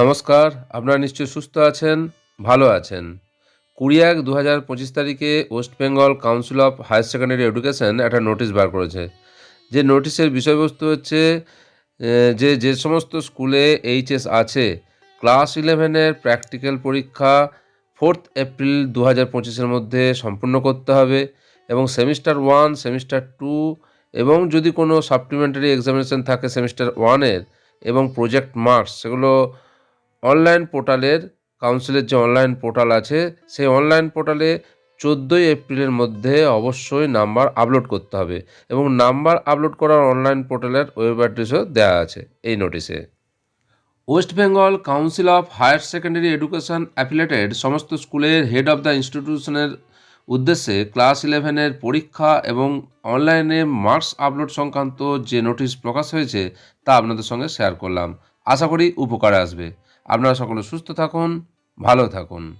নমস্কার, আপনারা নিশ্চয়ই সুস্থ আছেন, ভালো আছেন। কুড়ি এক দু হাজার পঁচিশ তারিখে West Bengal Council of Higher Secondary Education একটা নোটিশ বার করেছে। যে নোটিশের বিষয়বস্তু হচ্ছে যে যে সমস্ত স্কুলে এইচএস আছে, ক্লাস ইলেভেনের প্র্যাকটিক্যাল পরীক্ষা ফোর্থ এপ্রিল দু হাজার পঁচিশের মধ্যে সম্পূর্ণ করতে হবে এবং সেমিস্টার ওয়ান, সেমিস্টার টু এবং যদি কোনো সাপ্লিমেন্টারি এক্সামিনেশন থাকে সেমিস্টার ওয়ানের এবং প্রজেক্ট মার্কস, সেগুলো অনলাইন পোর্টালের কাউন্সিলের যে অনলাইন পোর্টাল আছে, সেই অনলাইন পোর্টালে চোদ্দোই এপ্রিলের মধ্যে অবশ্যই নাম্বার আপলোড করতে হবে এবং নাম্বার আপলোড করার অনলাইন পোর্টালের ওয়েব অ্যাড্রেসও দেওয়া আছে এই নোটিশে West Bengal Council of Higher Secondary Education affiliated সমস্ত স্কুলের হেড অফ দ্য ইনস্টিটিউশনের উদ্দেশ্যে ক্লাস ইলেভেনের পরীক্ষা এবং অনলাইনে মার্কস আপলোড সংক্রান্ত যে নোটিশ প্রকাশ হয়েছে, তা আপনাদের সঙ্গে শেয়ার করলাম। আশা করি উপকারে আসবে। আপনারা সকলে সুস্থ থাকুন ভালো থাকুন।